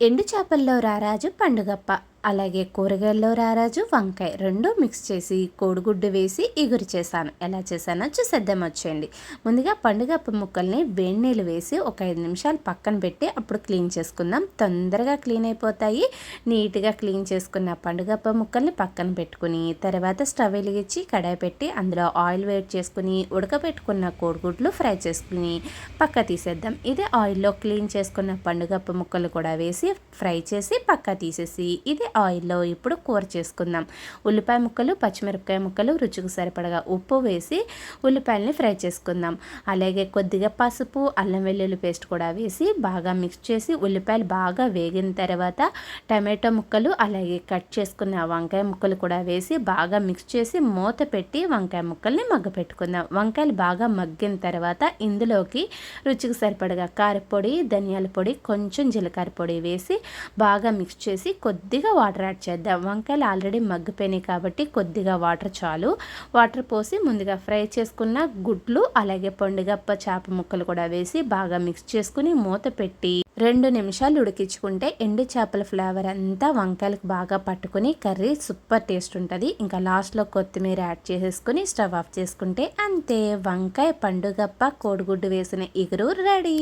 ఎండు చేపల్లో రారాజు పండుగప్ప. అలాగే కూరగాయల్లో రారాజు వంకాయ రెండు మిక్స్ చేసి కోడిగుడ్డు వేసి ఇగురు చేశాను. ఎలా చేశానో చూసేద్దాం వచ్చేయండి. ముందుగా పండుగప్ప ముక్కల్ని వేడి నీళ్ళు వేసి ఒక ఐదు నిమిషాలు పక్కన పెట్టి అప్పుడు క్లీన్ చేసుకుందాం. తొందరగా క్లీన్ అయిపోతాయి. నీట్గా క్లీన్ చేసుకున్న పండుగప్ప ముక్కల్ని పక్కన పెట్టుకుని తర్వాత స్టవ్ వెలిగించి కడాయి పెట్టి అందులో ఆయిల్ వేడి చేసుకుని ఉడకబెట్టుకున్న కోడిగుడ్లు ఫ్రై చేసుకుని పక్క తీసేద్దాం. ఇదే ఆయిల్లో క్లీన్ చేసుకున్న పండుగప్ప ముక్కలు కూడా వేసి ఫ్రై చేసి పక్క తీసేసి ఇది ఆయిల్లో ఇప్పుడు కూర చేసుకుందాం. ఉల్లిపాయ ముక్కలు పచ్చిమిరపకాయ ముక్కలు రుచికి సరిపడగా ఉప్పు వేసి ఉల్లిపాయలని ఫ్రై చేసుకుందాం. అలాగే కొద్దిగా పసుపు అల్లం వెల్లుల్లి పేస్ట్ కూడా వేసి బాగా మిక్స్ చేసి ఉల్లిపాయలు బాగా వేగిన తర్వాత టమాటో ముక్కలు అలాగే కట్ చేసుకున్న వంకాయ ముక్కలు కూడా వేసి బాగా మిక్స్ చేసి మూత పెట్టి వంకాయ ముక్కల్ని మగ్గ పెట్టుకుందాం. వంకాయలు బాగా మగ్గిన తర్వాత ఇందులోకి రుచికి సరిపడగా కారపొడి ధనియాల పొడి కొంచెం జీలకర్ర పొడి వేసి బాగా మిక్స్ చేసి కొద్దిగా వాటర్ యాడ్ చేద్దాం. వంకాయలు ఆల్రెడీ మగ్గిపోయినాయి కాబట్టి కొద్దిగా వాటర్ చాలు. వాటర్ పోసి ముందుగా ఫ్రై చేసుకున్న గుడ్లు అలాగే పండుగప్ప చేప ముక్కలు కూడా వేసి బాగా మిక్స్ చేసుకుని మూత పెట్టి రెండు నిమిషాలు ఉడికించుకుంటే ఎండు చేపల ఫ్లేవర్ అంతా వంకాయలకు బాగా పట్టుకుని కర్రీ సూపర్ టేస్ట్ ఉంటుంది. ఇంకా లాస్ట్లో కొత్తిమీర యాడ్ చేసేసుకుని స్టవ్ ఆఫ్ చేసుకుంటే అంతే. వంకాయ పండుగప్ప కోడిగుడ్డు వేసిన ఇగురు రెడీ.